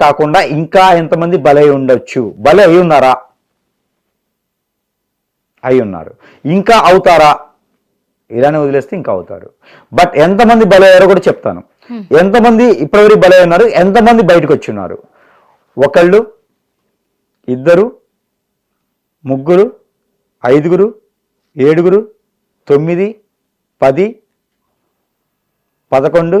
కాకుండా ఇంకా ఎంతమంది బలై ఉండొచ్చు? బలై అయి ఉన్నారా? అయి ఉన్నారు. ఇంకా అవుతారా? ఇలానే వదిలేస్తే ఇంకా అవుతారు. బట్ ఎంతమంది బలయ్యారో కూడా చెప్తాను. ఎంతమంది ఇప్పటివరకు బలై ఉన్నారు? ఎంతమంది బయటకు వచ్చి ఉన్నారు? ఒకళ్ళు ఇద్దరు ముగ్గురు ఐదుగురు ఏడుగురు తొమ్మిది పది పదకొండు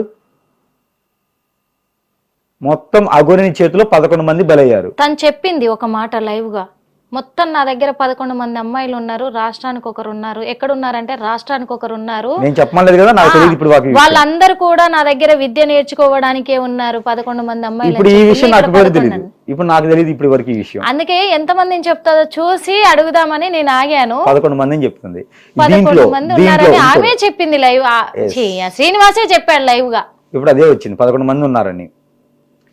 మొత్తం అఘోరిని చేతిలో పదకొండు మంది బలయ్యారు. తను చెప్పింది ఒక మాట లైవ్గా మొత్తం నా దగ్గర పదకొండు మంది అమ్మాయిలు ఉన్నారు రాష్ట్రానికి ఒకరు ఉన్నారు ఎక్కడ ఉన్నారంటే రాష్ట్రానికి ఒకరు ఉన్నారు నేను చెప్పమలేదు కదా నాకు తెలియదు ఇప్పుడు వాకి వాళ్ళందరూ కూడా నా దగ్గర విద్య నేర్చుకోవడానికే ఉన్నారు పదకొండు మంది అమ్మాయిలు ఇప్పుడు ఈ. విషయం నాకు తెలియదు. ఇప్పుడు నాకు తెలియదు ఇప్పుడు వరకు ఈ విషయం. అందుకే ఎంతమందిని చెప్తాదో చూసి అడుగుదామని నేను ఆగాను. పదకొండు మందిని చెప్తుంది. పదకొండు మంది ఉన్నారని ఆమె చెప్పింది లైవ్. శ్రీనివాసే చెప్పాడు లైవ్గా ఇప్పుడు అదే వచ్చింది. పదకొండు మంది ఉన్నారని.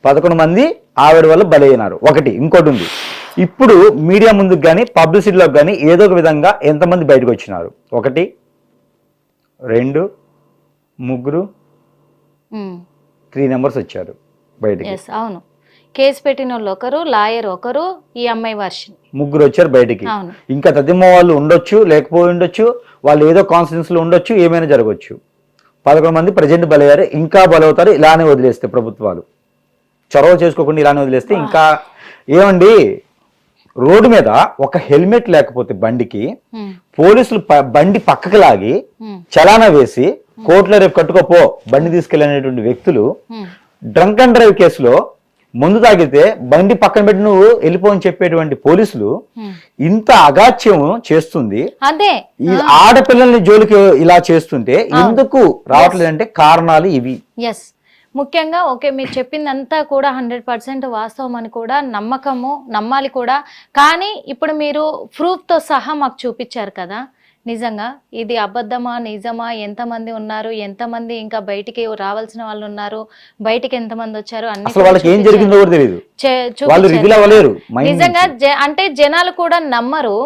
పదకొండు మంది ఆవిడ వల్ల బలైనారు. ఒకటి ఇంకోటి ఉంది. ఇప్పుడు మీడియా ముందుకు కానీ పబ్లిసిటీలోకి కానీ ఏదో ఒక విధంగా ఎంతమంది బయటకు వచ్చినారు? ఒకటి రెండు ముగ్గురు త్రీ నెంబర్స్ వచ్చారు బయటికి. అవును. కేసు పెట్టిన వాళ్ళు ఒకరు లాయర్ ఒకరు ఈ అమ్మాయి వర్షన్ ముగ్గురు వచ్చారు బయటికి. ఇంకా తదిమ వాళ్ళు ఉండొచ్చు లేకపోయి ఉండొచ్చు వాళ్ళు ఏదో కాన్ఫిడెన్స్లో ఉండొచ్చు ఏమైనా జరగవచ్చు పదకొండు మంది ప్రజెంట్ బలయ్యారు ఇంకా బలవుతారు ఇలానే వదిలేస్తే ప్రభుత్వాలు. చొరవ చేసుకోకుండా ఇలానే వదిలేస్తే ఇంకా ఏమండి రోడ్డు మీద ఒక హెల్మెట్ లేకపోతే బండికి పోలీసులు బండి పక్కకు లాగి చలానా వేసి కోర్టులో రేపు కట్టుకోపో బండి తీసుకెళ్ళినటువంటి వ్యక్తులు. డ్రంక్ అండ్ డ్రైవ్ కేసులో ముందు తాగితే బండి పక్కన పెట్టి నువ్వు వెళ్ళిపో అని చెప్పేటువంటి పోలీసులు. ఇంత అగాత్యం చేస్తుంది. అదే. ఈ ఆడపిల్లల్ని జోలికి ఇలా చేస్తుంటే ఎందుకు రావట్లేదంటే కారణాలు ఇవి. ముఖ్యంగా ఓకే మీరు చెప్పిందంతా కూడా హండ్రెడ్ పర్సెంట్ వాస్తవం అని కూడా నమ్మకము నమ్మాలి కూడా. కానీ ఇప్పుడు మీరు ప్రూఫ్తో సహా మాకు చూపించారు కదా. నిజంగా ఇది అబద్ధమా నిజమా ఎంతమంది ఉన్నారు ఎంతమంది ఇంకా బయటికి రావాల్సిన వాళ్ళు ఉన్నారు బయటికి ఎంతమంది వచ్చారు అన్ని వాళ్ళకి ఏం జరిగిందో తెలియదు నిజంగా జ- అంటే జనాలు కూడా నమ్మరు.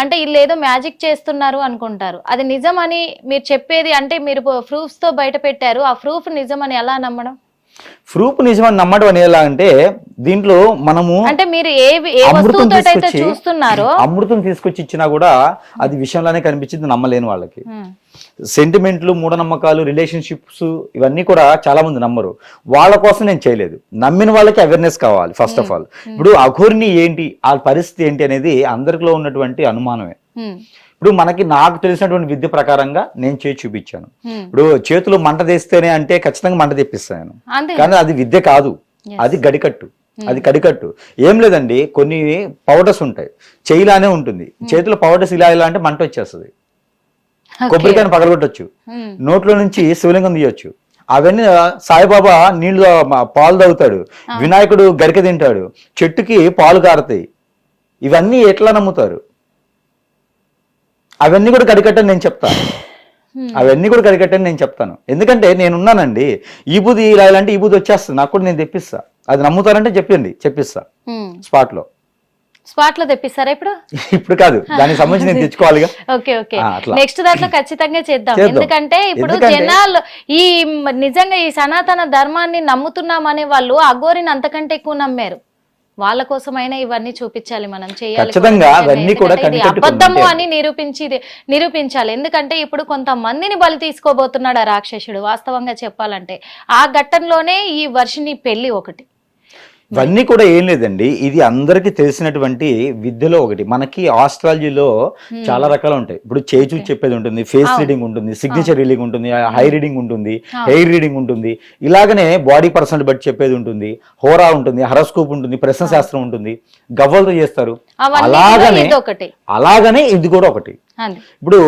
అంటే వీళ్ళు ఏదో మ్యాజిక్ చేస్తున్నారు అనుకుంటారు. అది నిజమని మీరు చెప్పేది అంటే మీరు ప్రూఫ్స్తో బయట పెట్టారు. ఆ ప్రూఫ్ నిజమని ఎలా నమ్మడం? ప్రూఫ్ నిజమని నమ్మడం అని ఎలా అంటే దీంట్లో మనము అంటే మీరు ఏ ఏ అమృతం తీసుకొచ్చి చూస్తున్నారో అమృతం తీసుకొచ్చి ఇచ్చినా కూడా అది విషయంలోనే కనిపించింది నమ్మలేని వాళ్ళకి. సెంటిమెంట్లు మూఢనమ్మకాలు రిలేషన్షిప్స్ ఇవన్నీ కూడా చాలా మంది నమ్మరు. వాళ్ళ కోసం నేను చేయలేదు. నమ్మిన వాళ్ళకి అవేర్నెస్ కావాలి ఫస్ట్ ఆఫ్ ఆల్. ఇప్పుడు అఘోరిని ఏంటి ఆ పరిస్థితి ఏంటి అనేది అందరిలో ఉన్నటువంటి అనుమానమే. ఇప్పుడు మనకి నాకు తెలిసినటువంటి విద్య ప్రకారంగా నేను చేసి చూపించాను. ఇప్పుడు చేతులు మంట తెస్తేనే అంటే ఖచ్చితంగా మంట తెప్పిస్తాను కానీ అది విద్య కాదు. అది గడికట్టు. అది కడికట్టు. ఏం లేదండి కొన్ని పౌడర్స్ ఉంటాయి. చేయిలానే ఉంటుంది. చేతిలో పౌడర్స్ ఇలా ఇలా అంటే మంట వచ్చేస్తుంది. కొబ్బరికాయను పగలగొట్టచ్చు. నోట్లో నుంచి శివలింగం తీయొచ్చు. అవన్నీ సాయిబాబా నీళ్ళు పాలు తాగుతాడు. వినాయకుడు గరిక తింటాడు. చెట్టుకి పాలు కారుతాయి. ఇవన్నీ ఎట్లా నమ్ముతారు? అవన్నీ కూడా కడికట్టని నేను చెప్తాను. అవన్నీ కూడా కడికట్టని నేను చెప్తాను. ఎందుకంటే నేనున్నానండి. ఈ బూది అంటే ఈ బూది వచ్చేస్తుంది. నాకు కూడా నేను తెప్పిస్తా. అది నమ్ముతారంటే చెప్పండి. చెప్పిస్తా. ఉమ్. స్పాట్లో తెప్పిస్తారా ఇప్పుడు? ఇప్పుడు కాదు దానికి సంబంధించి నేను తెచ్చుకోవాలిగా. Okay okay. నెక్స్ట్ దాంట్లో ఖచ్చితంగా చేద్దాం. ఎందుకంటే ఇప్పుడు జనాలు ఈ నిజంగా ఈ సనాతన ధర్మాన్ని నమ్ముతున్నామనే వాళ్ళు అఘోరిని అంతకంటే ఎక్కువ నమ్మారు. వాళ్ళ కోసమైనా ఇవన్నీ చూపించాలి మనం చేయాలి అబద్ధము అని నిరూపించి నిరూపించాలి. ఎందుకంటే ఇప్పుడు కొంతమందిని బలి తీసుకోబోతున్నాడు ఆ రాక్షసుడు వాస్తవంగా చెప్పాలంటే. ఆ ఘట్టంలోనే ఈ వర్షిని పెళ్ళి ఒకటి. ఇవన్నీ కూడా ఏం లేదండి. ఇది అందరికీ తెలిసినటువంటి విద్యలో ఒకటి. మనకి ఆస్ట్రాలజీలో చాలా రకాలు ఉంటాయి. ఇప్పుడు చేయి చూసి చెప్పేది ఉంటుంది ఫేస్ రీడింగ్ ఉంటుంది సిగ్నేచర్ రీడింగ్ ఉంటుంది హై రీడింగ్ ఉంటుంది హెయిర్ రీడింగ్ ఉంటుంది. ఇలాగనే బాడీ పర్సనల్ బట్టి చెప్పేది ఉంటుంది. హోరా ఉంటుంది హరస్కోప్ ఉంటుంది ప్రశ్న శాస్త్రం ఉంటుంది. గవ్వలతో చేస్తారు. అలాగనే అలాగనే ఇది కూడా ఒకటి. ఇప్పుడు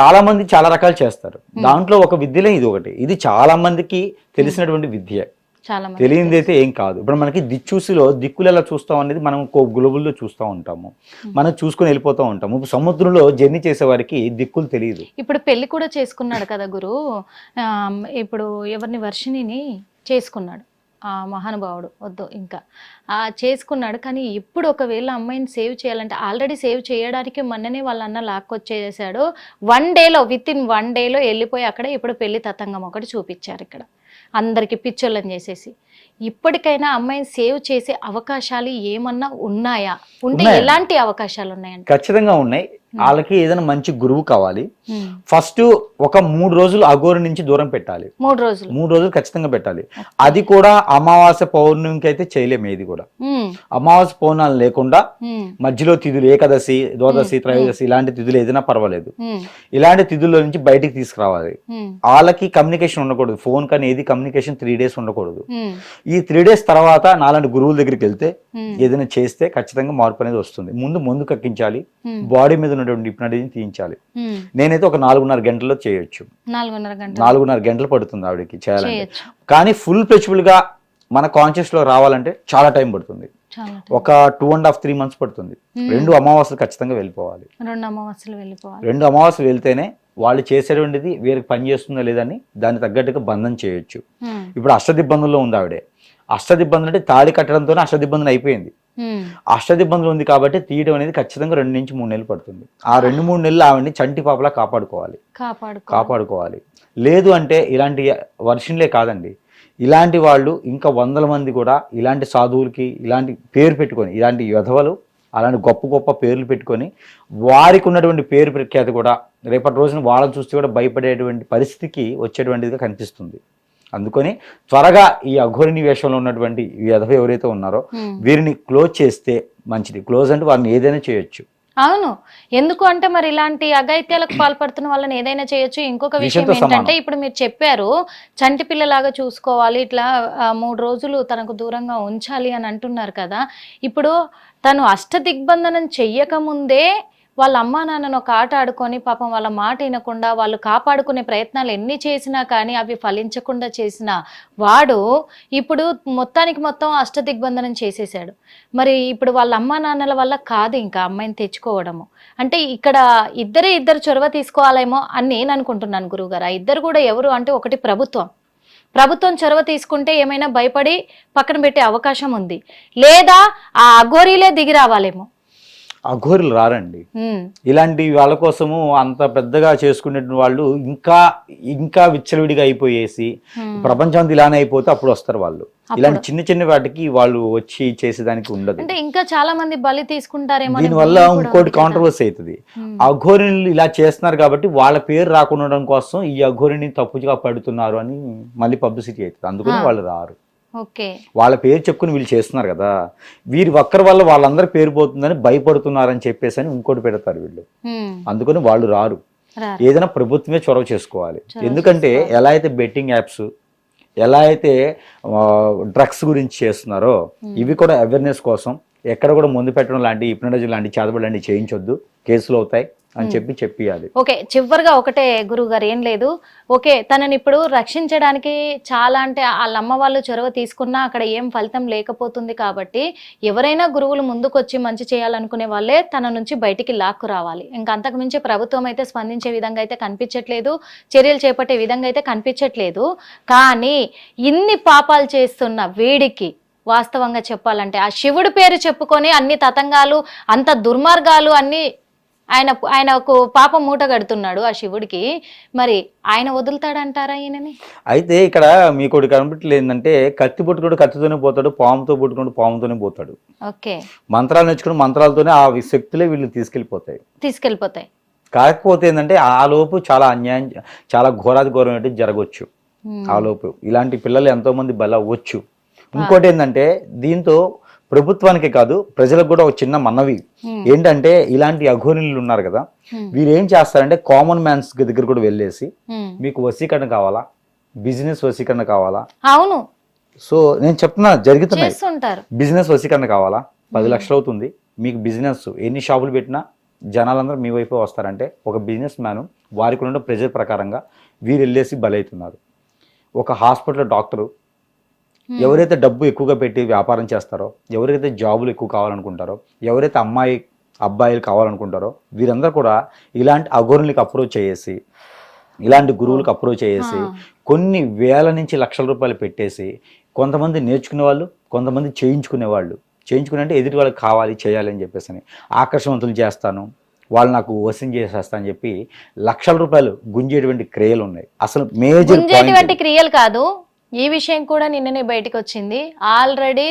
చాలా మంది చాలా రకాలు చేస్తారు. దాంట్లో ఒక విద్యలే ఇది ఒకటి. ఇది చాలా మందికి తెలిసినటువంటి విద్య. తెలియంది అయితే ఏం కాదు. ఇప్పుడు మనకి దిక్చూసిలో దిక్కులు ఎలా చూస్తాం అనేది మనం గ్లోబుల్లో చూస్తూ ఉంటాము. మనం చూసుకొని వెళ్ళిపోతూ ఉంటాము. ఇప్పుడు సముద్రంలో జర్నీ చేసే వారికి దిక్కులు తెలియదు. ఇప్పుడు పెళ్ళి కూడా చేసుకున్నాడు కదా గురు. ఇప్పుడు ఎవరిని వర్షిణిని చేసుకున్నాడు. ఆ మహానుభావుడు వద్దు ఇంకా. ఆ చేసుకున్నాడు కానీ ఇప్పుడు ఒకవేళ అమ్మాయిని సేవ్ చేయాలంటే ఆల్రెడీ సేవ్ చేయడానికి మొన్ననే వాళ్ళ అన్న లాక్కొచ్చేసాడు. వన్ డేలో విత్ ఇన్ వన్ డేలో వెళ్ళిపోయి అక్కడ ఇప్పుడు పెళ్ళి తతంగం ఒకటి చూపించారు ఇక్కడ. అందరికి పిచ్చోళ్ళని చేసేసి. ఇప్పటికైనా అమ్మాయిని సేవ్ చేసే అవకాశాలు ఏమన్నా ఉన్నాయా? ఉంటే. ఎలాంటి అవకాశాలు ఉన్నాయండి? ఖచ్చితంగా ఉన్నాయి. వాళ్ళకి ఏదైనా మంచి గురువు కావాలి. ఉమ్. ఫస్ట్ ఒక మూడు రోజులు అఘోరి నుంచి దూరం పెట్టాలి. మూడు రోజులు. మూడు రోజులు ఖచ్చితంగా పెట్టాలి. అది కూడా అమావాస్య పౌర్ణమికి అయితే చేయలేము ఏది కూడా. ఉమ్, అమావాస్య పౌర్ణాలు లేకుండా మధ్యలో తిథులు ఏకాదశి ద్వాదశి త్రయోదశి ఇలాంటి తిథులు ఏదైనా పర్వాలేదు. ఇలాంటి తిథుల్లో నుంచి బయటికి తీసుకురావాలి. వాళ్ళకి కమ్యూనికేషన్ ఉండకూడదు. ఫోన్ కానీ ఏది కమ్యూనికేషన్ త్రీ డేస్ ఉండకూడదు. ఈ త్రీ డేస్ తర్వాత నాలాంటి గురువుల దగ్గరికి వెళ్తే ఏదైనా చేస్తే ఖచ్చితంగా మార్పు అనేది వస్తుంది. ముందు ముందు కక్కించాలి. బాడీ మీద ఉన్నటువంటి హిప్నటిజం తీయించాలి. నేనైతే ఒక నాలుగున్నర గంటల్లో చేయొచ్చు. నాలుగున్నర గంటలు పడుతుంది ఆవిడకి చేయాలంటే. కానీ ఫుల్ ఫ్లెక్సిబుల్గా మన కాన్షియస్లో రావాలంటే చాలా టైం పడుతుంది. ఒక two and half three months పడుతుంది. రెండు అమావాస్యలు ఖచ్చితంగా వెళ్ళిపోవాలి. రెండు అమావాస్యలు వెళ్ళిపోవాలి. రెండు అమావాస్యలు వెళ్తేనే వాళ్ళు చేసేటువంటిది వీరికి పని చేస్తుందో లేదని దానికి తగ్గట్టుగా బంధం చేయొచ్చు. ఇప్పుడు అష్టదిబ్బందుల్లో ఉంది ఆవిడే. అష్టదిబ్బందులు అంటే తాళి కట్టడంతోనే అష్టదిబ్బందులు అయిపోయింది. అష్టదిబ్బందులు ఉంది కాబట్టి తీయడం అనేది ఖచ్చితంగా రెండు నుంచి మూడు నెలలు పడుతుంది. ఆ రెండు మూడు నెలలు ఆవిడని చంటి పాపలా కాపాడుకోవాలి. కాపాడుకో కాపాడుకోవాలి. లేదు అంటే ఇలాంటి వర్షన్లే కాదండి. ఇలాంటి వాళ్ళు ఇంకా వందల మంది కూడా ఇలాంటి సాధువులకి ఇలాంటి పేరు పెట్టుకొని ఇలాంటి యధవలు అలాంటి గొప్ప గొప్ప పేర్లు పెట్టుకొని వారికి ఉన్నటువంటి పేరు ప్రఖ్యాతి కూడా రేపటి రోజున వాళ్ళని చూస్తే కూడా భయపడేటువంటి పరిస్థితికి వచ్చేటువంటిదిగా కనిపిస్తుంది. అందుకని త్వరగా ఈ అఘోరిని వేషంలో ఉన్నటువంటి ఈ యధవ ఎవరైతే ఉన్నారో. వీరిని క్లోజ్ చేస్తే మంచిది. క్లోజ్ అంటే వారిని ఏదైనా చేయొచ్చు. అవును. ఎందుకు అంటే మరి ఇలాంటి అఘాయిత్యాలకు పాల్పడుతున్న వాళ్ళని ఏదైనా చేయొచ్చు. ఇంకొక విషయం ఏంటంటే. ఇప్పుడు మీరు చెప్పారు చంటి పిల్లలాగా చూసుకోవాలి ఇట్లా మూడు రోజులు తనకు దూరంగా ఉంచాలి అని అంటున్నారు కదా. ఇప్పుడు తను అష్ట దిగ్బంధనం చెయ్యక ముందే వాళ్ళ అమ్మా నాన్నను ఒక ఆట ఆడుకొని పాపం వాళ్ళ మాట వినకుండా వాళ్ళు కాపాడుకునే ప్రయత్నాలు ఎన్ని చేసినా కానీ అవి ఫలించకుండా చేసిన వాడు ఇప్పుడు మొత్తానికి మొత్తం అష్ట దిగ్బంధనం చేసేసాడు మరి ఇప్పుడు వాళ్ళ అమ్మా నాన్నల వల్ల కాదు ఇంకా అమ్మాయిని తెచ్చుకోవడము. అంటే ఇక్కడ ఇద్దరే ఇద్దరు చొరవ తీసుకోవాలేమో అని నేను అనుకుంటున్నాను గురువుగారు. ఆ ఇద్దరు కూడా ఎవరు అంటే ఒకటి ప్రభుత్వం. ప్రభుత్వం చొరవ తీసుకుంటే ఏమైనా భయపడి పక్కన పెట్టే అవకాశం ఉంది. లేదా ఆ అఘోరీలే దిగి రావాలేమో. అఘోరులు రారండి ఇలాంటి వాళ్ళ కోసము అంత పెద్దగా చేసుకునే వాళ్ళు ఇంకా ఇంకా విచ్చలవిడిగా అయిపోయేసి. ప్రపంచం అంతా ఇలానే అయిపోతే అప్పుడు వస్తారు వాళ్ళు ఇలాంటి చిన్న చిన్న వాటికి వాళ్ళు వచ్చి చేసేదానికి ఉండదు అంటే ఇంకా చాలా మంది బలి తీసుకుంటారేమో దీనివల్ల ఇంకోటి. కాంట్రవర్సీ అవుతుంది. అఘోరిని ఇలా చేస్తున్నారు కాబట్టి వాళ్ళ పేరు రాకుండా కోసం ఈ అఘోరిని తప్పుగా పడుతున్నారు అని మళ్ళీ పబ్లిసిటీ అవుతుంది అందుకని. వాళ్ళు రారు వాళ్ళ పేరు చెప్పుకుని వీళ్ళు చేస్తున్నారు కదా వీరి ఒక్కరి వల్ల వాళ్ళందరి పేరు పోతుందని భయపడుతున్నారని చెప్పేసి అని ఇంకోటి పెడతారు వీళ్ళు. అందుకని వాళ్ళు రారు. ఏదైనా ప్రభుత్వమే చొరవ చేసుకోవాలి. ఎందుకంటే ఎలా అయితే బెట్టింగ్ యాప్స్ ఎలా అయితే డ్రగ్స్ గురించి చేస్తున్నారో ఇవి కూడా అవేర్నెస్ కోసం ఎక్కడ కూడా ముందు పెట్టడం లాంటి ఇప్నడజీ లాంటి చేతబడి లాంటి చేయించొద్దు. కేసులు అవుతాయి. అని చెప్పి చెప్పియాలి. ఓకే చివరిగా ఒకటే గురువు గారు ఏం లేదు. ఓకే తనని ఇప్పుడు రక్షించడానికి చాలా అంటే వాళ్ళ అమ్మ వాళ్ళు చొరవ తీసుకున్నా అక్కడ ఏం ఫలితం లేకపోతుంది కాబట్టి ఎవరైనా గురువులు ముందుకొచ్చి మంచి చేయాలనుకునే వాళ్ళే తన నుంచి బయటికి లాక్కు రావాలి. ఇంకా అంతకు మించి ప్రభుత్వం అయితే స్పందించే విధంగా అయితే కనిపించట్లేదు చర్యలు చేపట్టే విధంగా అయితే కనిపించట్లేదు. కానీ ఇన్ని పాపాలు చేస్తున్న వీడికి వాస్తవంగా చెప్పాలంటే ఆ శివుడి పేరు చెప్పుకొని అన్ని తతంగాలు అంత దుర్మార్గాలు అన్ని ఆయన ఆయనకు పాపం మూట కడుతున్నాడు ఆ శివుడికి. మరి ఆయన వదులుతాడంటారా ఈయనని? అయితే ఇక్కడ మీకు కనబట్టలేదు ఏంటంటే కత్తి పుట్టుకోడు కత్తితోనే పోతాడు పాముతో పుట్టుకోడు పాముతోనే పోతాడు. ఓకే. మంత్రాలు నేర్చుకుని మంత్రాలతోనే ఆ శక్తులే వీళ్ళు తీసుకెళ్ళిపోతాయి. తీసుకెళ్ళిపోతాయి. కాకపోతే ఏంటంటే ఆ లోపు చాలా అన్యాయం చాలా ఘోరాది ఘోరం ఏంటి జరగవచ్చు ఆ లోపు ఇలాంటి పిల్లలు ఎంతో మంది బల అవ్వచ్చు ఇంకోటి ఏంటంటే దీంతో ప్రభుత్వానికి కాదు ప్రజలకు కూడా ఒక చిన్న మనవి. ఏంటంటే ఇలాంటి అఘోరిలు ఉన్నారు కదా వీరు ఏం చేస్తారంటే కామన్ మ్యాన్స్ దగ్గర కూడా వెళ్ళేసి. మీకు వసీకరణ కావాలా? బిజినెస్ వసీకరణ కావాలా? అవును. సో నేను చెప్తున్నా జరుగుతున్నాయి. బిజినెస్ వసీకరణ కావాలా? పది లక్షలు అవుతుంది. మీకు బిజినెస్ ఎన్ని షాపులు పెట్టినా జనాలందరూ మీ వైపు వస్తారంటే ఒక బిజినెస్ మ్యాన్ వారికి ఉన్న ప్రెజర్ ప్రకారంగా వీరు వెళ్ళేసి బలవుతున్నారు ఒక హాస్పిటల్ డాక్టరు ఎవరైతే డబ్బు ఎక్కువగా పెట్టి వ్యాపారం చేస్తారో ఎవరైతే జాబులు ఎక్కువ కావాలనుకుంటారో ఎవరైతే అమ్మాయి అబ్బాయిలు కావాలనుకుంటారో వీరందరూ కూడా ఇలాంటి అఘోరులకు అప్రోచ్ చేసి ఇలాంటి గురువులకు అప్రోచ్ చేసి ఆ. కొన్ని వేల నుంచి లక్షల రూపాయలు పెట్టేసి కొంతమంది నేర్చుకునే వాళ్ళు కొంతమంది చేయించుకునే వాళ్ళు చేయించుకునే అంటే ఎదుటి వాళ్ళకి కావాలి చేయాలి అని చెప్పేసి అని. ఆకర్షవంతులు చేస్తాను వాళ్ళు నాకు వసం చేసేస్తా అని చెప్పి లక్షల రూపాయలు గుంజేటువంటి క్రియలు ఉన్నాయి. అసలు మేజర్ క్రియలు కాదు ఈ విషయం కూడా నిన్ననే బయటకు వచ్చింది ఆల్రెడీ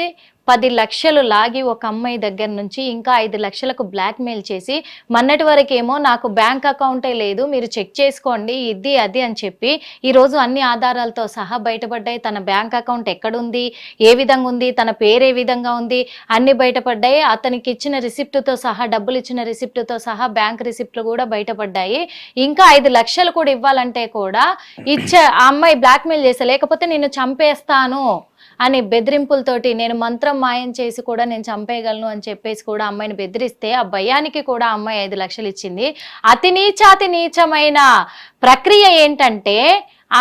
పది లక్షలు లాగి ఒక అమ్మాయి దగ్గర నుంచి ఇంకా ఐదు లక్షలకు బ్లాక్ మెయిల్ చేసి మొన్నటి వరకేమో నాకు బ్యాంక్ అకౌంటే లేదు మీరు చెక్ చేసుకోండి ఇది అది అని చెప్పి ఈరోజు అన్ని ఆధారాలతో సహా బయటపడ్డాయి. తన బ్యాంక్ అకౌంట్ ఎక్కడుంది ఏ విధంగా ఉంది తన పేరు ఏ విధంగా ఉంది అన్ని బయటపడ్డాయి. అతనికి ఇచ్చిన రిసిప్ట్తో సహా డబ్బులు ఇచ్చిన రిసిప్ట్తో సహా బ్యాంక్ రిసిప్ట్లు కూడా బయటపడ్డాయి. ఇంకా ఐదు లక్షలు కూడా ఇవ్వాలంటే కూడా ఇచ్చే ఆ అమ్మాయి బ్లాక్మెయిల్ చేసే లేకపోతే నేను చంపేస్తాను. అని బెదిరింపులతోటి నేను మంత్రం మాయం చేసి కూడా నేను చంపేయగలను అని చెప్పేసి కూడా అమ్మాయిని బెదిరిస్తే ఆ భయానికి కూడా అమ్మాయి ఐదు లక్షలు ఇచ్చింది. అతి నీచాతి నీచమైన ప్రక్రియ ఏంటంటే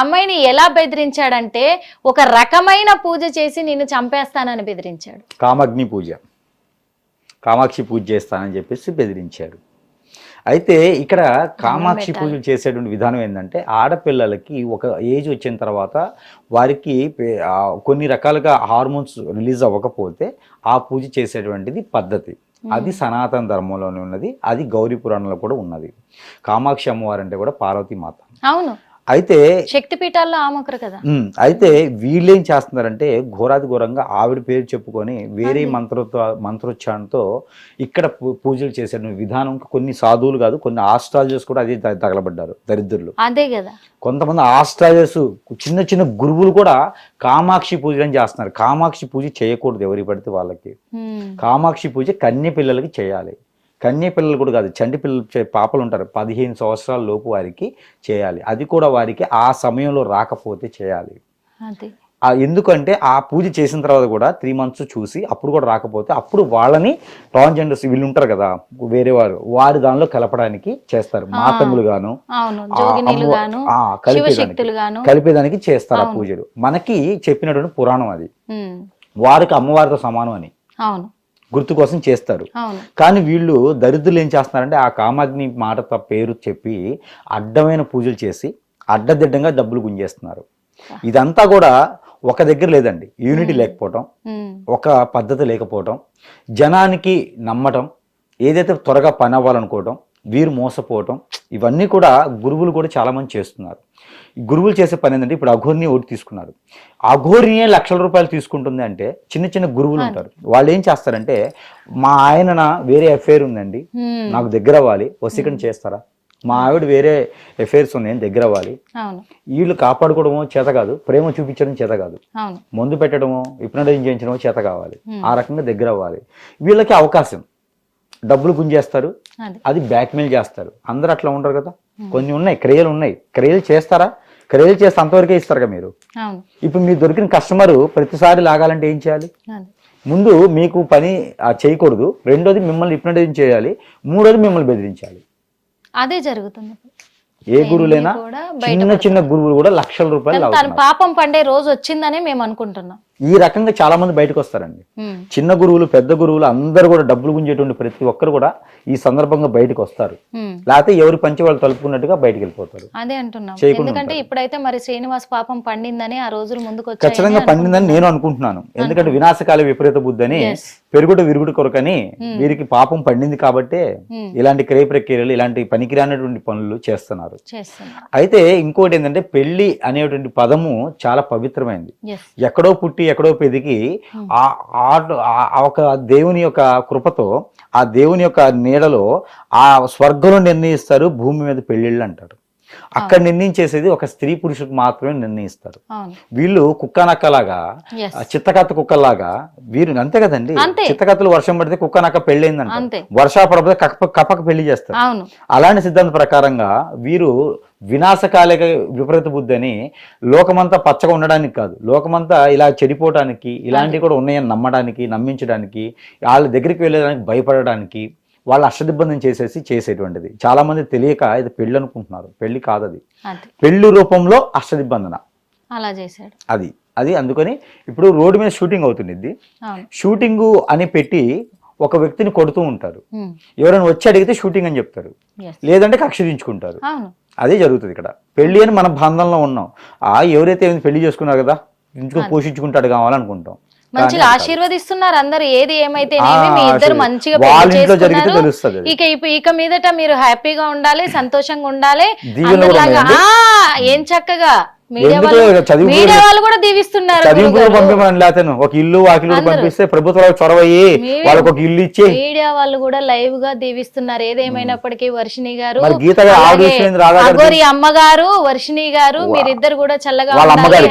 అమ్మాయిని ఎలా బెదిరించాడంటే ఒక రకమైన పూజ చేసి నేను చంపేస్తానని బెదిరించాడు. కామగ్ని పూజ. కామాక్షి పూజ చేస్తానని చెప్పేసి బెదిరించాడు. అయితే ఇక్కడ కామాక్షి. పూజలు చేసేటువంటి విధానం ఏంటంటే ఆడపిల్లలకి ఒక ఏజ్ వచ్చిన తర్వాత వారికి కొన్ని రకాలుగా హార్మోన్స్ రిలీజ్ అవ్వకపోతే ఆ పూజ చేసేటువంటిది పద్ధతి. అది సనాతన ధర్మంలోనే ఉన్నది అది గౌరీ పురాణంలో కూడా ఉన్నది. కామాక్షి అమ్మవారు అంటే కూడా పార్వతీ మాత. అవును. అయితే శక్తి పీఠాల్లో ఆమొకరు కదా. అయితే వీళ్ళేం చేస్తున్నారంటే ఘోరాది ఘోరంగా ఆవిడ పేరు చెప్పుకొని వేరే. మంత్రత్వ మంత్రోచ్చారణతో ఇక్కడ పూజలు చేసే విధానం కొన్ని సాధువులు కాదు కొన్ని ఆస్ట్రాలజర్స్ కూడా అదే తగలబడ్డారు దరిద్రులు. అదే కదా. కొంతమంది ఆస్ట్రాలజర్స్ చిన్న చిన్న గురువులు కూడా కామాక్షి పూజలని చేస్తున్నారు. కామాక్షి పూజ చేయకూడదు ఎవరికి పడితే వాళ్ళకి. కామాక్షి పూజ కన్య పిల్లలకి చేయాలి. కన్య పిల్లలు కూడా కాదు చంటి పిల్లలు పాపలు ఉంటారు. పదిహేను సంవత్సరాల లోపు వారికి చేయాలి. అది కూడా వారికి ఆ సమయంలో రాకపోతే చేయాలి. ఎందుకంటే ఆ పూజ చేసిన తర్వాత కూడా త్రీ మంత్స్ చూసి అప్పుడు కూడా రాకపోతే అప్పుడు వాళ్ళని ట్రాన్స్జెండర్స్ వీళ్ళు ఉంటారు కదా వేరే వారు వారి దానిలో కలపడానికి చేస్తారు. మాతంగులు గాను కలిపేదానికి చేస్తారు ఆ. పూజలు. మనకి చెప్పినటువంటి పురాణం అది. వారికి అమ్మవారితో సమానం అని. అవును. గుర్తు కోసం చేస్తారు. కానీ వీళ్ళు దరిద్రులు ఏం చేస్తున్నారంటే ఆ కామాగ్ని మాట పేరు చెప్పి అడ్డమైన పూజలు చేసి అడ్డదిడ్డంగా డబ్బులు గుంజేస్తున్నారు. ఇదంతా కూడా ఒక దగ్గర లేదండి. యూనిటీ లేకపోవటం. ఒక పద్ధతి లేకపోవటం జనానికి నమ్మటం ఏదైతే త్వరగా పని అవ్వాలనుకోవటం వీరు మోసపోవటం ఇవన్నీ కూడా గురువులు కూడా చాలామంది చేస్తున్నారు. గురువులు చేసే పని ఏంటంటే ఇప్పుడు అఘోరిని ఓటు తీసుకున్నారు. అఘోరినే లక్షల రూపాయలు తీసుకుంటుంది అంటే చిన్న చిన్న గురువులు ఉంటారు. వాళ్ళు ఏం చేస్తారంటే మా ఆయన వేరే అఫేర్ ఉందండి. నాకు దగ్గర అవ్వాలి. వసీకరణ చేస్తారా? మా ఆవిడ వేరే అఫేర్స్ ఉన్నాయి దగ్గర అవ్వాలి. వీళ్ళు కాపాడుకోవడమో చేత కాదు ప్రేమ చూపించడం చేత కాదు. మందు పెట్టడమో హిప్నటైజ్ చేయించడమో చేత కావాలి. ఆ రకంగా దగ్గర అవ్వాలి. వీళ్ళకి అవకాశం. డబ్బులు గుంజేస్తారు. అది. అది బ్లాక్మెయిల్ చేస్తారు. అందరు అట్లా ఉండరు కదా. కొన్ని ఉన్నాయి క్రియలు ఉన్నాయి. క్రియలు చేస్తారా? క్రియలు చేస్తే అంతవరకే ఇస్తారు కదా మీరు. ఇప్పుడు మీరు దొరికిన కస్టమర్ ప్రతిసారి లాగాలంటే ఏం చేయాలి? ముందు మీకు పని చేయకూడదు. రెండోది మిమ్మల్ని హిప్నటైజ్ చేయాలి. మూడోది మిమ్మల్ని బెదిరించాలి. అదే జరుగుతుంది. ఏ గురువులైనా చిన్న చిన్న గురువులు కూడా లక్షల రూపాయలు పాపం పండే రోజు వచ్చిందని మేము అనుకుంటున్నాం. ఈ రకంగా చాలా మంది బయటకు వస్తారండి. చిన్న గురువులు పెద్ద గురువులు అందరూ కూడా డబ్బులు గుంజేటువంటి ప్రతి ఒక్కరు కూడా ఈ సందర్భంగా బయటకు వస్తారు. లేకపోతే ఎవరి పంచి వాళ్ళు తలుపుకున్నట్టుగా బయటకు వెళ్ళిపోతారు. అదే అంటున్నాం చేయకుండా ఎందుకంటే. ఇప్పుడైతే మరి శ్రీనివాస్ పాపం పండిందని ఆ రోజులు ముందుకు ఖచ్చితంగా పండిందని నేను అనుకుంటున్నాను. ఎందుకంటే వినాశకాల విపరీత బుద్ధి అని. పెరుగుడు విరుగుడు కొరకని వీరికి పాపం పండింది కాబట్టే. ఇలాంటి క్రయ ప్రక్రియలు ఇలాంటి పనికిరానటువంటి పనులు చేస్తున్నారు. చేస్తున్నా అయితే ఇంకోటి ఏంటంటే పెళ్ళి అనేటువంటి పదము చాలా పవిత్రమైంది. ఎక్కడో పుట్టి ఎక్కడో పెరిగి ఆ ఒక దేవుని యొక్క కృపతో ఆ దేవుని యొక్క నీడలో ఆ స్వర్గంలో నిర్ణయిస్తారు భూమి మీద పెళ్ళిళ్ళు అంటారు. అక్కడ నిర్ణయించేసేది ఒక స్త్రీ పురుషులకు మాత్రమే నిర్ణయిస్తారు. వీళ్ళు కుక్కనక్కలాగా చిత్తకత్త కుక్కలాగా వీరు అంతే కదండి. చిత్తకత్తలు వర్షం పడితే కుక్కనక్క పెళ్ళైందంట. వర్షా కప్ప కప్పక పెళ్ళి చేస్తారు. అలాంటి సిద్ధాంత ప్రకారంగా వీరు వినాశకాలిక విపరీత బుద్ధి అని లోకమంతా పచ్చగా ఉండడానికి కాదు. లోకమంతా ఇలా చెడిపోవడానికి ఇలాంటివి కూడా ఉన్నాయని నమ్మడానికి నమ్మించడానికి వాళ్ళ దగ్గరికి వెళ్ళడానికి భయపడడానికి వాళ్ళు అష్టదిబ్బందం చేసేసి చేసేటువంటిది. చాలా మంది తెలియక ఇది పెళ్ళి అనుకుంటున్నారు. పెళ్ళి కాదు అది. అది పెళ్ళి రూపంలో అష్టదిబ్బందన అలా చేశాడు. అది. అది అందుకని ఇప్పుడు రోడ్డు మీద షూటింగ్ అవుతుంది షూటింగ్ అని పెట్టి ఒక వ్యక్తిని కొడుతూ ఉంటారు. ఎవరైనా వచ్చి అడిగితే షూటింగ్ అని చెప్తారు. లేదంటే కక్ష దించుకుంటారు అదే జరుగుతుంది ఇక్కడ. పెళ్ళి అని మన బంధంలో ఉన్నాం. ఆ ఎవరైతే పెళ్ళి చేసుకున్నారు కదా ఇంచుకొని పోషించుకుంటాడు కావాలనుకుంటాం. మంచిగా ఆశీర్వదిస్తున్నారు అందరు. ఏది ఏమైతే మీ ఇద్దరు మంచిగా ఇంట్లో. ఇక ఇక- మీదట మీరు హ్యాపీగా ఉండాలి సంతోషంగా ఉండాలి. ఏం చక్కగా. మీడియా వాళ్ళు కూడా దీవిస్తున్నారు లేతను ఒక ఇల్లు వాకిలు. పంపిస్తే వాళ్ళకి ఒక ఇల్లు ఇచ్చి. మీడియా వాళ్ళు కూడా లైవ్గా దీవిస్తున్నారు. ఏదేమైనప్పటికీ వర్షిణి గారు? అగోరి అమ్మగారు వర్షిణి గారు మీరిద్దరు కూడా చల్లగా?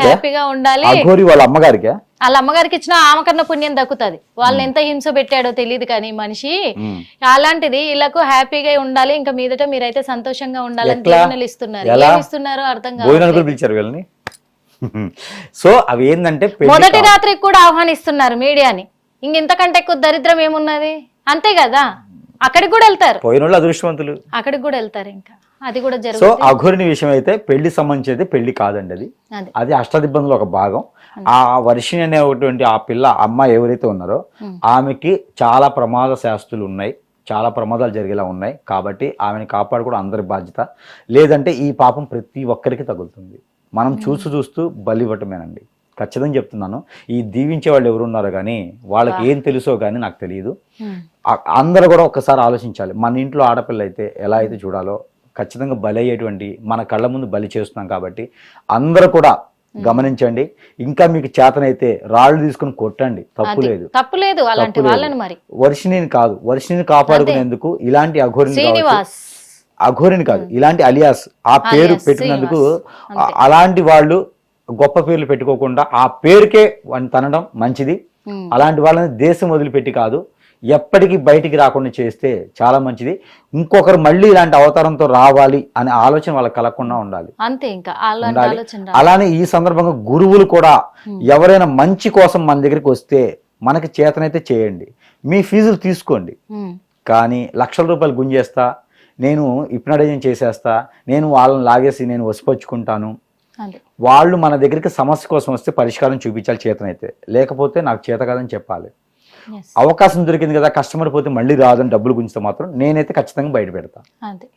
హ్యాపీగా ఉండాలి. అఘోరి వాళ్ళ అమ్మగారికి? వాళ్ళ అమ్మగారికి ఇచ్చిన ఆమెకన్నా పుణ్యం దక్కుతుంది. వాళ్ళని ఎంత హింస పెట్టాడో తెలియదు కానీ మనిషి. అలాంటిది వీళ్ళకు హ్యాపీగా ఉండాలి ఇంకా మీదట మీరైతే సంతోషంగా ఉండాలని? దీవెనలు ఇస్తున్నారు అర్థం కాదు సో అవి ఏంటంటే మొదటి రాత్రికి కూడా ఆహ్వానిస్తున్నారు మీడియాని. ఇంక ఇంతకంటే ఎక్కువ దరిద్రం ఏమున్నది? అంతే కదా? అక్కడికి కూడా వెళ్తారు. పోయిన అదృష్టవంతులు. అక్కడికి కూడా వెళ్తారు ఇంకా. అది కూడా సో అఘోరిని విషయం అయితే పెళ్ళి సంబంధించి అయితే పెళ్ళి కాదండి అది. అది. అష్టదిబ్బందులు ఒక భాగం. ఆ వర్షిణి అనేటువంటి ఆ పిల్ల అమ్మాయి ఎవరైతే ఉన్నారో. ఆమెకి చాలా ప్రమాద శాస్తులు ఉన్నాయి. చాలా ప్రమాదాలు జరిగేలా ఉన్నాయి. కాబట్టి ఆమెను కాపాడుకోవడం అందరి బాధ్యత. లేదంటే ఈ పాపం ప్రతి ఒక్కరికి తగులుతుంది. మనం చూస్తూ చూస్తూ బలి ఇవ్వటమేనండి. ఖచ్చితంగా చెప్తున్నాను. ఈ దీవించే వాళ్ళు ఎవరున్నారో కానీ వాళ్ళకి ఏం తెలుసో కానీ నాకు తెలియదు. అందరూ కూడా ఒక్కసారి ఆలోచించాలి. మన ఇంట్లో ఆడపిల్ల అయితే ఎలా అయితే చూడాలో ఖచ్చితంగా బలి అయ్యేటువంటి మన కళ్ళ ముందు బలి చేస్తున్నాం కాబట్టి అందరూ కూడా గమనించండి. ఇంకా మీకు చేతనైతే రాళ్ళు తీసుకుని కొట్టండి. తప్పు. లేదు. తప్పు లేదు. అలాంటి. వాళ్ళని మరి. వర్షిణిని కాదు. వర్షిణిని కాపాడుకునేందుకు ఇలాంటి అఘోరిని అఘోరిని కాదు. ఇలాంటి అలియాస్ ఆ పేరు పెట్టినందుకు అలాంటి వాళ్ళు గొప్ప పేర్లు పెట్టుకోకుండా ఆ పేరుకే తనడం మంచిది. అలాంటి వాళ్ళని దేశం వదిలిపెట్టి కాదు. ఎప్పటికీ బయటికి రాకుండా చేస్తే చాలా మంచిది. ఇంకొకరు మళ్ళీ ఇలాంటి అవతారంతో రావాలి అనే ఆలోచన వాళ్ళకి కలగకుండా ఉండాలి. అంతే ఇంకా. అలానే ఈ సందర్భంగా గురువులు కూడా ఎవరైనా మంచి కోసం మన దగ్గరికి వస్తే మనకి చేతనైతే చేయండి. మీ ఫీజులు తీసుకోండి. కానీ లక్షల రూపాయలు గుంజేస్తా నేను ఇప్నడైజన్ చేసేస్తా నేను వాళ్ళని లాగేసి నేను వసిపరుచుకుంటాను. అదే వాళ్ళు మన దగ్గరికి సమస్య కోసం వస్తే పరిష్కారం చూపించాలి చేతనైతే. లేకపోతే నాకు చేత కాదని చెప్పాలి. అవకాశం దొరికింది కదా కస్టమర్ పోతే మళ్ళీ రాదని డబ్బులు గుంచితే మాత్రం నేనైతే ఖచ్చితంగా బయట పెడతా. అదే.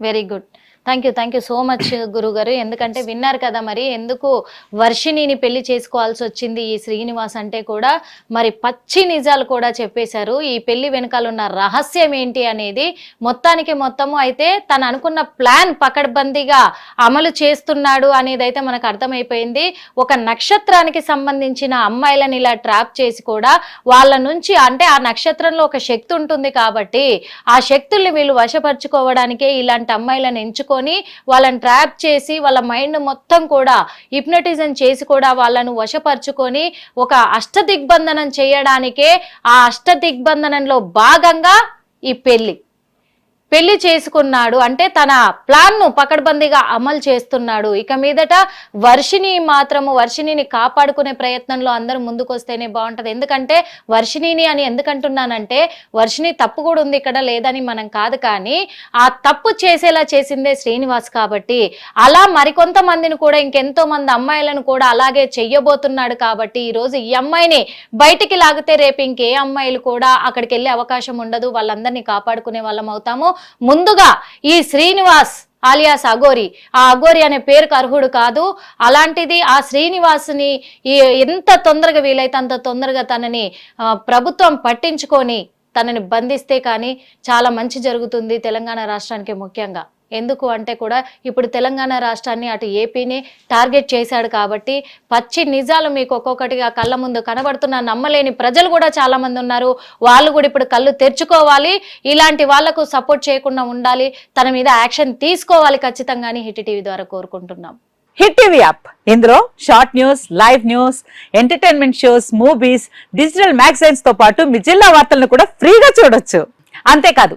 Very good thank you thank you so much గురువు గారు ఎందుకంటే విన్నారు కదా మరి ఎందుకు వర్షిణిని పెళ్ళి చేసుకోవాల్సి వచ్చింది ఈ శ్రీనివాస్ అంటే కూడా. మరి పచ్చి నిజాలు కూడా చెప్పేశారు. ఈ పెళ్ళి వెనకాల ఉన్న రహస్యం ఏంటి అనేది మొత్తానికి మొత్తము అయితే తను అనుకున్న ప్లాన్ పకడ్బందీగా అమలు చేస్తున్నాడు అనేది అయితే మనకు అర్థమైపోయింది. ఒక నక్షత్రానికి సంబంధించిన అమ్మాయిలను ఇలా ట్రాప్ చేసి కూడా వాళ్ళ నుంచి అంటే ఆ నక్షత్రంలో ఒక శక్తి ఉంటుంది కాబట్టి ఆ శక్తుల్ని వీళ్ళు వశపరుచుకోవడానికే ఇలాంటి అమ్మాయిలను ఎంచుకొని వాళ్ళని ట్రాప్ చేసి వాళ్ళ మైండ్ మొత్తం కూడా హిప్నటిజం చేసి కూడా వాళ్ళను వశపరుచుకొని ఒక అష్ట దిగ్బంధనం చేయడానికే ఆ అష్ట దిగ్బంధనంలో భాగంగా ఈ పెళ్ళి పెళ్ళి చేసుకున్నాడు. అంటే తన ప్లాన్ను పకడ్బందీగా అమలు చేస్తున్నాడు. ఇక మీదట వర్షిని మాత్రము వర్షిణిని కాపాడుకునే ప్రయత్నంలో అందరూ ముందుకొస్తేనే బాగుంటది. ఎందుకంటే వర్షిణిని అని ఎందుకంటున్నానంటే వర్షిణి తప్పు కూడా ఉంది ఇక్కడ లేదని మనం కాదు కానీ ఆ తప్పు చేసేలా చేసిందే శ్రీనివాస్ కాబట్టి అలా మరికొంతమందిని కూడా ఇంకెంతో మంది అమ్మాయిలను కూడా అలాగే చెయ్యబోతున్నాడు కాబట్టి ఈ రోజు ఈ అమ్మాయిని బయటికి లాగితే రేపు ఇంకే అమ్మాయిలు కూడా అక్కడికి వెళ్ళే అవకాశం ఉండదు. వాళ్ళందరినీ కాపాడుకునే వాళ్ళం అవుతాము. ముందుగా ఈ శ్రీనివాస్ ఆలియాస్ అగోరి ఆ అగోరి అనే పేరుకు అర్హుడు కాదు. అలాంటిది ఆ శ్రీనివాసుని ఎంత తొందరగా వీలైతే అంత తొందరగా తనని ప్రభుత్వం పట్టించుకొని తనని బంధిస్తే కానీ చాలా మంచి జరుగుతుంది తెలంగాణ రాష్ట్రానికి ముఖ్యంగా. ఎందుకు అంటే కూడా ఇప్పుడు తెలంగాణ రాష్ట్రాన్ని అటు ఏపీని టార్గెట్ చేశాడు కాబట్టి పచ్చి నిజాలు మీకు ఒక్కొక్కటిగా కళ్ళ ముందు కనబడుతున్న నమ్మలేని ప్రజలు కూడా చాలామంది ఉన్నారు. వాళ్ళు కూడా ఇప్పుడు కళ్ళు తెరుచుకోవాలి. ఇలాంటి వాళ్ళకు సపోర్ట్ చేయకుండా ఉండాలి. తన మీద యాక్షన్ తీసుకోవాలి ఖచ్చితంగా హిట్ టీవీ ద్వారా కోరుకుంటున్నాం. Hit TV app. ఇందులో short news live news entertainment shows movies digital మ్యాగజైన్స్తో పాటు మీ జిల్లా వార్తలను కూడా ఫ్రీగా చూడొచ్చు. అంతేకాదు